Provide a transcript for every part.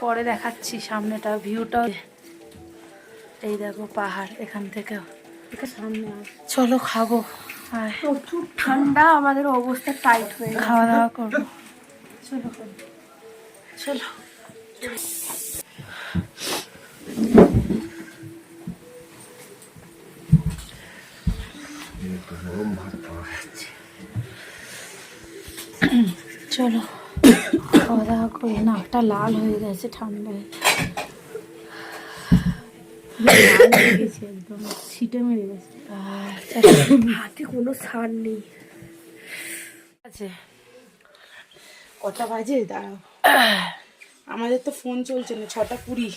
পরে দেখাচ্ছি সামনেটা ভিউটা এই দেখো পাহাড় এখান থেকে সামনে চলো খাব। প্রচুর ঠান্ডা আমাদের অবস্থা টাইট হয়ে খাওয়া দাওয়া করব চলো। চলো। চলো। খাওয়া দাওয়া করি নাকটা লাল হয়ে গেছে ঠান্ডায়। একদম ছিটে মেরে গেছে। হাতে কোনো সার নেই। আছে। কটা বাজে? দাঁড়াও। আমাদের তো ফোন চলছে না ছটা কুড়ি।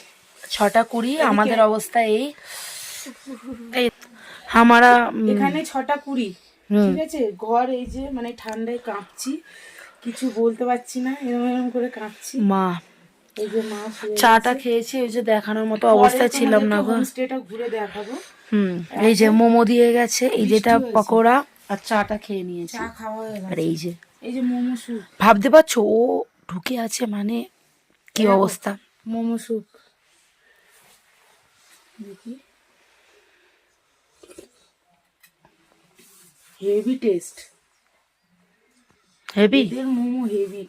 ছটা কুড়ি আমাদের অবস্থা এই। এই আমারা এখানে ছটা কুড়ি। ঠিক আছে? ঘর এই যে মানে ঠান্ডায় কাঁপছি। কিছু বলতে পারছি না এরকম এরকম করে কাঁপছি মা এই যে মা চাটা খেয়েছি ওই যে দেখানোর মতো অবস্থায় ছিলাম না গো। ঘুরে দেখাবো। হুম এই যে মোমো দিয়ে গেছে এই যেটা পকোড়া আর চাটা খেয়ে নিয়েছে। চা খাওয়া হয়ে আর এই যে এই যে মোমো স্যুপ ভাবতে পারছ ও ঢুকে আছে মানে কি অবস্থা? মোমো স্যুপ দেখি। Heavy taste heavy momo heavy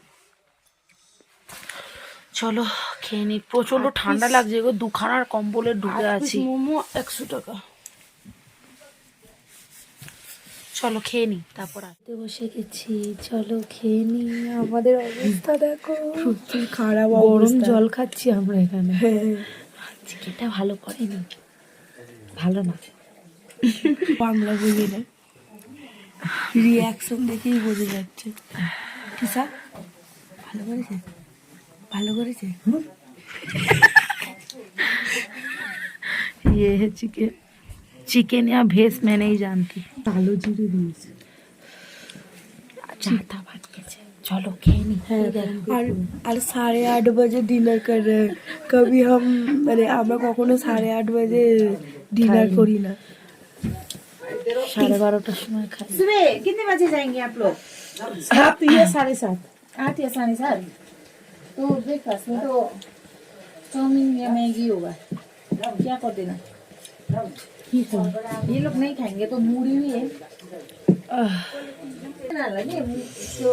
চলো খেয়ে নি। প্রচণ্ড ঠান্ডা লাগছে গো দুখানার কম্বলে ঢুকে আছি। মোমো একশো টাকা। চলো খেয়ে নি তারপর আনতে বসে গেছি চলো খেয়ে নি। আমাদের অবস্থা দেখো। সত্যি খারাপ গরম জল খাচ্ছি আমরা এখানে। হ্যাঁ। চিকেনটা ভালো করেনি। ভালো না। বাংলা বুঝি না রিয়াকশন দেখেই বোঝা যাচ্ছে কিসা ভালো করেছে ভালো করেছে ये है चिकन चिकन या भेस मैं नहीं जानती কালো জিরে দিয়েছে चाहता बात कैसे चलो খেয়ে নি আর আর সাড়ে আট বাজে ডিনার कर रहे हैं कभी हम মানে আমরা কখনো সাড়ে আট বাজে ডিনার খাইনি। করি না साढ़े बारह समय सुबह कितने बजे जाएँगे आप लोग? साढ़े सात। आठ या साढ़े सात? तो ब्रेकफास्ट में तो या मैगी होगा। क्या कर देना? ये लोग नहीं खाएँगे तो है। तो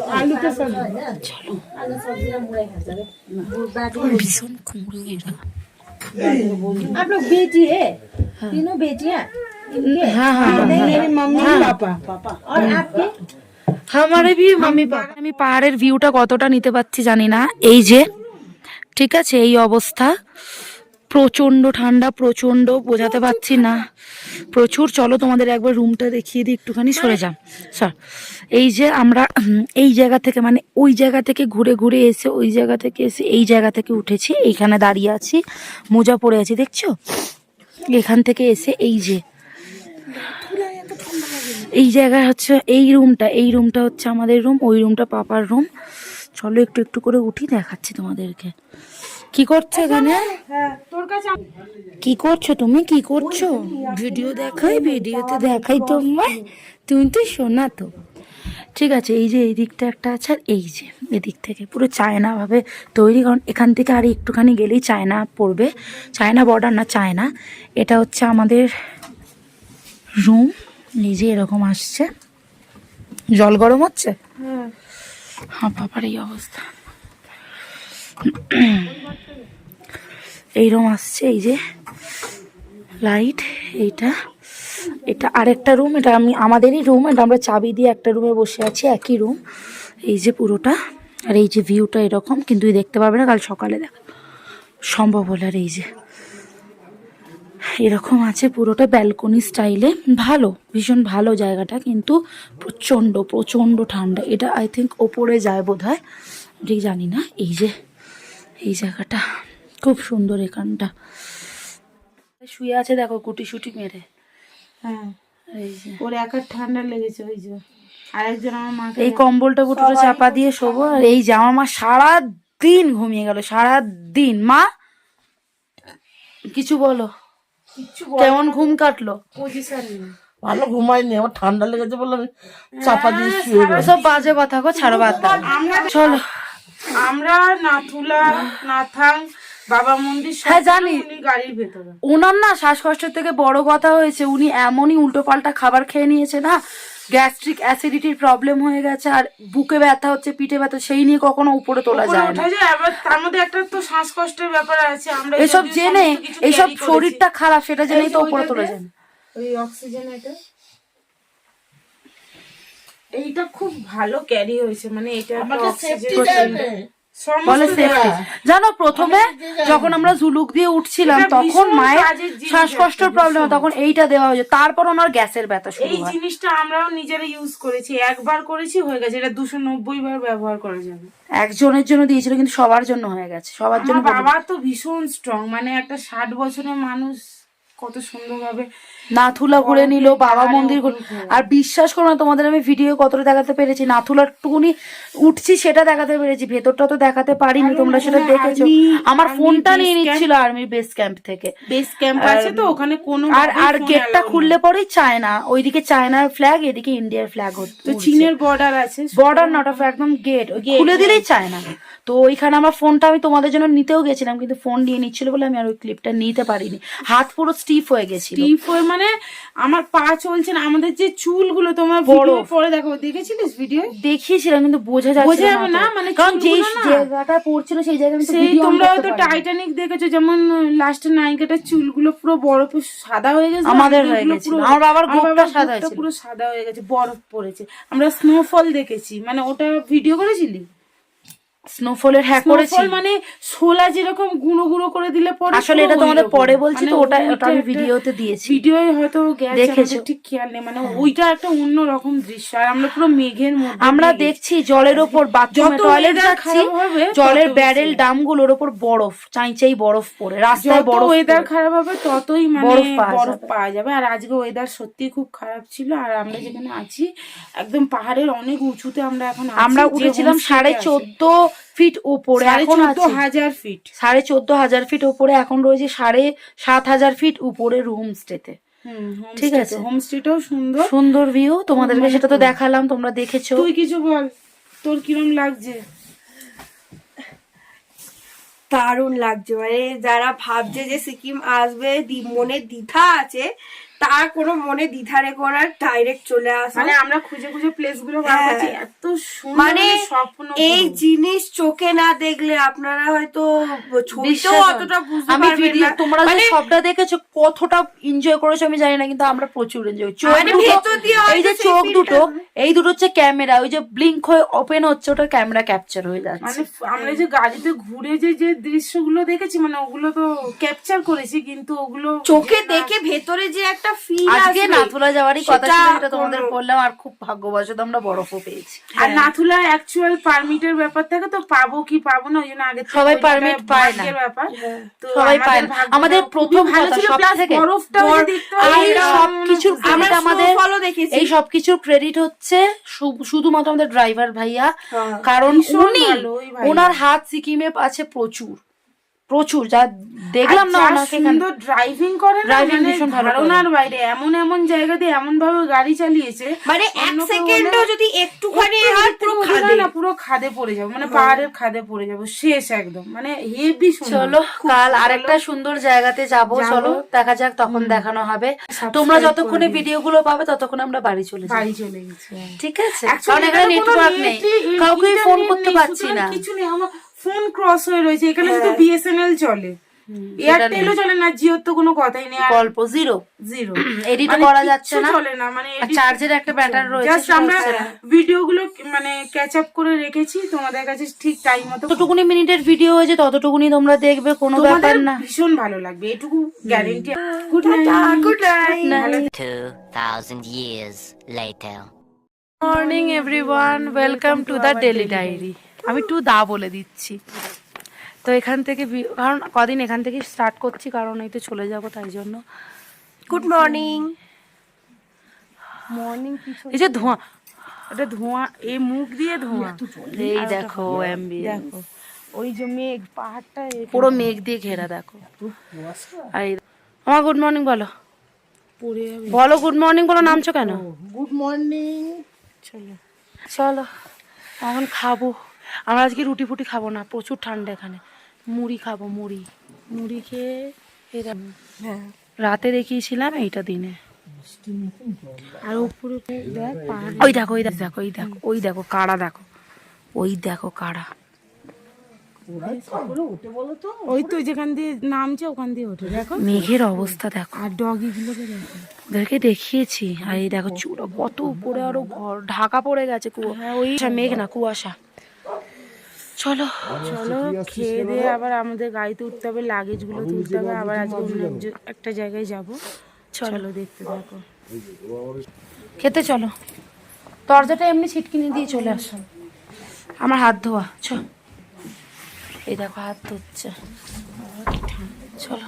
आप लोग बेटी है। हाँ। तीनों बेटिया? हाँ हाँ हाँ, मेरी मम्मी पापा पापा और आपके আমারে ভি মাম্মি পাপা আমি পাহাড়ের ভিউটা কতটা নিতে পারছি জানি না এই যে ঠিক আছে এই অবস্থা প্রচন্ড ঠান্ডা প্রচন্ড বোঝাতে পারছি না প্রচুর চলো তোমাদের একবার রুমটা দেখিয়ে দিই একটুখানি সরে যাও স্যার এই যে আমরা উম, এই জায়গা থেকে মানে ওই জায়গা থেকে ঘুরে ঘুরে এসে ওই জায়গা থেকে এসে এই জায়গা থেকে উঠেছি এইখানে দাঁড়িয়ে আছি মোজা পরে আছি দেখছো এখান থেকে এসে এই যে এই জায়গায় হচ্ছে এই রুমটা এই রুমটা হচ্ছে আমাদের রুম ওই রুমটা পাপার রুম। চলো একটু একটু করে উঠি দেখাচ্ছি তোমাদেরকে। কি করছ এখানে? কি করছ তুমি? কি করছ? ভিডিও দেখাই ভিডিওতে দেখাই তোমায়। তুমি তো শোনা তো। ঠিক আছে এই যে এই দিকটা একটা আছে আর এই যে এদিক থেকে পুরো চায়না ভাবে তৈরি। কারণ এখান থেকে আর একটুখানি গেলেই চায়না পড়বে। চায়না বর্ডার না চায়না। এটা হচ্ছে আমাদের রুম যে এরকম আসছে। জল গরম হচ্ছে? হ্যাঁ বাবার এই অবস্থা। এইরকম আসছে, এই যে লাইট, এইটা। এটা আরেকটা রুম, এটা আমি, আমাদেরই রুম, এটা আমরা চাবি দিয়ে একটা রুমে বসে আছি, একই রুম। এই যে পুরোটা, আর এই যে ভিউটা এরকম, কিন্তু দেখতে পাবে না, কাল সকালে দেখ। সম্ভব হলে আর এই যে এরকম আছে পুরোটা ব্যালকনি স্টাইলে ভালো ভীষণ ভালো জায়গাটা কিন্তু প্রচণ্ড প্রচণ্ড ঠান্ডা। এটা আই থিঙ্ক ওপরে যায় বোধ হয় ঠিক জানি না। এই যে এই জায়গাটা খুব সুন্দর এখানটা। শুয়ে আছে দেখো কুটি শুটি মেরে। হ্যাঁ। এই যে। ওর একার ঠান্ডা লেগেছে ওই যে। আরেকজন আমার মাকে এই কম্বলটা পুরোটা চাপা দিয়ে শোবো আর এই যে আমার মা সারা দিন ঘুমিয়ে গেল সারা দিন মা কিছু বলো। কেমন ঘুম কাটলো? ভালো ঘুমাইনি আমার ঠান্ডা লেগেছে বলে আমি চাপা দিয়ে শুয়ে সব বাজে কথা গো ছাড়ো বাদ চলো। আমরা নাথুলা নাথাং বাবা মন্দির হ্যাঁ, জানি। উনার গাড়ির ভেতরে। ওনার না শ্বাসকষ্টের থেকে বড় কথা হয়েছে উনি এমনই উল্টো পাল্টা খাবার খেয়ে নিয়েছে না? গ্যাস্ট্রিক অ্যাসিডিটির প্রবলেম হয়ে গেছে আর বুকে ব্যথা হচ্ছে পিঠে ব্যথা সেই নিয়ে কখনো উপরে তোলা যায় না তার মধ্যে একটা তো শ্বাসকষ্টের ব্যাপার আছে আমরা এসব জেনে এসব এইসব শরীরটা খারাপ সেটা জেনেই তো উপরে তোলা যায়। না ওই অক্সিজেন এটা? এইটা খুব ভালো ক্যারি হয়েছে মানে এটা একটা আমাকে সেফটি দেবে। বলে সেফটি জানো প্রথমে যখন আমরা জুলুক দিয়ে উঠছিলাম তখন মায়ের শ্বাসকষ্টের প্রবলেম তখন এইটা দেওয়া হয়েছে। তারপর ওনার গ্যাসের ব্যথা শুরু এই জিনিসটা আমরাও নিজেরা ইউজ করেছি। একবার করেছি হয়ে গেছে। এটা দুশো নব্বই বার ব্যবহার করা যাবে একজনের জন্য দিয়েছিল কিন্তু সবার জন্য হয়ে গেছে। সবার জন্য বাবা তো ভীষণ স্ট্রং মানে একটা ষাট বছরের মানুষ কত সুন্দরভাবে নাথুলা ঘুরে নিল বাবা মন্দির ঘুরে- আর বিশ্বাস করো না তোমাদের আমি ভিডিও কতটা দেখাতে পেরেছি। নাথুলার টুকুনি উঠছি সেটা দেখাতে পেরেছি ভেতরটা তো দেখাতে পারিনি তোমরা সেটা দেখেছ। আমার ফোনটা নিয়ে নিচ্ছিল আর্মির বেস ক্যাম্প থেকে। বেস ক্যাম্প আছে তো ওখানে কোনো আর আর গেটটা খুললে পরেই চায়না ওইদিকে চায়নার ফ্ল্যাগ এদিকে ইন্ডিয়ার ফ্ল্যাগ তো চীনের বর্ডার আছে বর্ডার নট অফ একদম গেট খুলে দিলেই চায়না তো ওইখানে আমার ফোনটা আমি তোমাদের জন্য নিতেও গেছিলাম কিন্তু ফোন নিয়ে নিচ্ছিল বলে আমি আর ওই ক্লিপটা নিতে পারিনি। হাত পুরো স্টিফ হয়ে গেছিল। টিপ হয়ে মানে আমার পা চলছে না আমাদের যে চুলগুলো তোমার বড়। পরে দেখো দেখেছিলিস ভিডিও দেখিয়েছিলাম কিন্তু বোঝা যাচ্ছে বোঝা যাবে না, মানে কারণ না। জায়গাটা পড়ছিল সেই জায়গায় সেই তোমরা হয়তো টাইটানিক দেখেছ যেমন লাস্টের নায়িকাটার চুলগুলো পুরো বরফে সাদা হয়ে গেছে আমাদের হয়ে। পুরো- আমার বাবার আমার সাদা হয়েছিল। পুরো সাদা হয়ে গেছে বরফ পড়েছে আমরা স্নোফল দেখেছি মানে ওটা ভিডিও করেছিলি স্নোফলের হ্যাঁ করেছি। মানে যেরকম গুঁড়ো গুঁড়ো করে দিলে পরে আসলে এটা তোমাদের পরে বলছি তো মানে ওটা ওটা আমি ভিডিওতে দিয়েছি। ভিডিওয় হয়তো দেখেছ? ঠিক খেয়াল নেই। মানে ওইটা একটা অন্য রকম দৃশ্য। আর আমরা পুরো মেঘের মধ্যে আমরা দেখছি জলের ওপর বাথরুমে টয়লেট যাচ্ছি জলের ব্যারেল। ডামগুলোর ওপর বরফ চাইচাই বরফ পড়ে রাস্তায় বরফ ওয়েদার খারাপ হবে ততই মানে বরফ। পাওয়া যাবে। আর আজকে ওয়েদার সত্যি খুব খারাপ ছিল। আর আমরা যেখানে আছি একদম পাহাড়ের অনেক উঁচুতে আমরা এখন আমরা উঠেছিলাম সাড়ে চোদ্দ ফিট উপরে এখন হাজার ফিট। সাড়ে চোদ্দ হাজার ফিট উপরে এখন রয়েছে সাড়ে সাত হাজার ফিট উপরে রুম স্টেতে ঠিক আছে। হোমস্টেটাও সুন্দর। সুন্দর ভিউ তোমাদেরকে সেটা তো দেখালাম তোমরা দেখেছ। তুই কিছু বল তোর কিরম লাগছে? দারুণ লাগছে মানে যারা ভাবছে যে সিকিম আসবে মনে দ্বিধা আছে তার কোনো মনে দ্বিধা রেখো না ডাইরেক্ট চলে আসো। মানে আমরা খুঁজে খুঁজে প্লেসগুলো হ্যাঁ। করছি এত সুন্দর মানে স্বপ্ন এই জিনিস চোখে না দেখলে আপনারা হয়তো ছবিতেও অতটা বুঝতে পারবেন না। তোমরা যে মানে সবটা দেখেছ কতটা এনজয় করেছ আমি জানি না কিন্তু আমরা প্রচুর এনজয় চোখ মানে দুটো এই যে চোখ দুটো এই দুটো হচ্ছে ক্যামেরা ওই যে ব্লিঙ্ক হয়ে ওপেন হচ্ছে ওটা ক্যামেরা ক্যাপচার হয়ে যাচ্ছে। মানে আমরা যে গাড়িতে ঘুরে যে যে দৃশ্যগুলো দেখেছি মানে ওগুলো তো ক্যাপচার করেছি কিন্তু ওগুলো চোখে দেখে ভেতরে যে একটা ফিল আজকে নাথুলা যাওয়ারই কথা ছিল যেটা তোমাদের বললাম আর খুব ভাগ্যবশত আমরা বরফও পেয়েছি আর নাথুলা অ্যাকচুয়াল পারমিটের ব্যাপার থাকে তো পাবো কি পাবো না ওই জন্য আগে সবাই permit পায় না। ব্যাপার তো সবাই পায় না। আমাদের প্রথম ভালো ছিল, থেকে বরফটাও দেখতে এই পাচ্ছি, সব আমরা কিছুর খুশি। আমরা credit আমাদের এই সব কিছুর ক্রেডিট হচ্ছে শুধুমাত্র আমাদের ড্রাইভার ভাইয়া হ্যাঁ। কারণ উনি। ওনার হাত সিকিমে আছে প্রচুর প্রচুর যা দেখলাম না ওনাকে সুন্দর ড্রাইভিং করে না Driving মানে ভীষণ ভালো। ধারণার বাইরে এমন এমন জায়গাতে এমন ভাবে গাড়ি চালিয়েছে মানে এক সেকেন্ডও যদি একটুখানি একটু হয় একটু পুরো খাদে। না পুরো খাদে পড়ে যাব মানে পাহাড়ের খাদে পড়ে যাব শেষ একদম মানে হেভি চলো কাল আরেকটা সুন্দর জায়গাতে যাব চলো দেখা যাক তখন দেখানো হবে। তোমরা যতক্ষণে ভিডিও গুলো পাবে ততক্ষণ আমরা বাড়ি চলে যাব। বাড়ি চলে গেছে। ঠিক আছে কারণ এখানে এখানে নেটওয়ার্ক নেই। কাউকে ফোন করতে পারছি না। কিছু নেই আমার ফোন ক্রস হয়ে রয়েছে এখানে হ্যাঁ। শুধু বিএসএনএল চলে। এয়ারটেলও চলে না জিওর তো কোনো কথাই নেই। গল্প জিরো জিরো এডিট করা যাচ্ছে না। চলে না মানে চার্জের একটা ব্যাটার রয়েছে জাস্ট আমরা হচ্ছে ভিডিও গুলো মানে ক্যাচ আপ করে রেখেছি তোমাদের কাছে ঠিক টাইম মতো যতটুকুনি মিনিটের ভিডিও হয়েছে ততটুকুনি তোমরা দেখবে কোনো ব্যাপার না। ভীষণ ভালো লাগবে এটুকু guarantee good night good night 2,000 years later. Morning everyone welcome to the daily diary আমি টু দা বলে দিচ্ছি। তো এখান থেকে কারণ কদিন এখান থেকে স্টার্ট করছি কারণ এই তো চলে যাব তাই জন্য। গুড মর্নিং মর্নিং এই যে ধোঁয়া এটা ধোঁয়া এই মুখ দিয়ে ধোঁয়া। এই দেখো দেখো ওই যে মেঘ পাহাড়টা পুরো মেঘ দিয়ে ঘেরা দেখো। আর আমার গুড মর্নিং বলো। বলো গুড মর্নিং বলো নামছো কেন? গুড মর্নিং চলো। চলো এখন খাব। আমরা আজকে রুটি ফুটি খাব না প্রচুর ঠান্ডা এখানে। মুড়ি খাব মুড়ি। মুড়ি খেয়ে এরম হ্যাঁ। রাতে দেখিয়েছিলাম এইটা দিনে। আর উপরে ওই দেখো ওই দেখো ওই দেখো ওই দেখো কাড়া দেখো। ওই দেখো কাড়া। ওই তো যেখান দিয়ে নামছে ওখান দিয়ে ওঠে। দেখো। মেঘের অবস্থা দেখো। আর ডগি দেখো। ওদেরকে দেখিয়েছি। আর এই দেখো চূড়া কত উপরে আরও ঘর ঢাকা পড়ে গেছে কুয়া। ওই মেঘ না কুয়াশা। চলো। চলো খেয়ে দিয়ে আবার আমাদের গাড়িতে উঠতে হবে লাগেজগুলো তুলতে হবে আবার আজকে অন্য একটা জায়গায় যাব। চলো। দেখতে থাকো। খেতে চলো। দরজাটা এমনি ছিটকিনি দিয়ে চলে আসো। আমার হাত ধোয়া চ এই দেখো হাত ধুচ্ছে। চলো।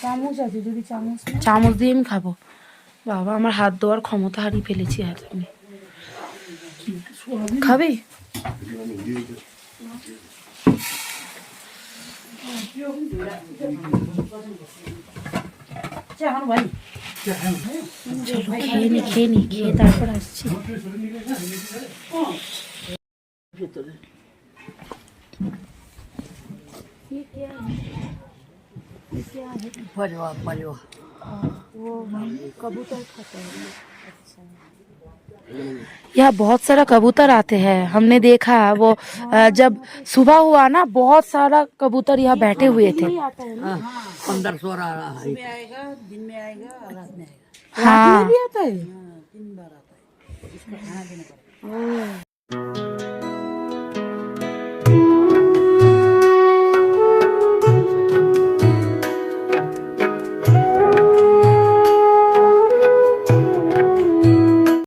চামচ আছে যদি চামচ চামচ দিয়ে আমি খাব বাবা আমার হাত ধোয়ার ক্ষমতা হারিয়ে ফেলেছি আর আমি খাবি চলো খেয়ে নি খেয়ে নি খেয়ে তারপর আসছি परिवार परिवार यहाँ बहुत सारा कबूतर आते हैं। हमने देखा वो जब सुबह हुआ ना बहुत सारा कबूतर यहाँ बैठे हुए थे। पंद्रह सौ रहा है। में आएगा दिन में आएगा रात में आएगा। हाँ। भी आता है? तीन बार आता है।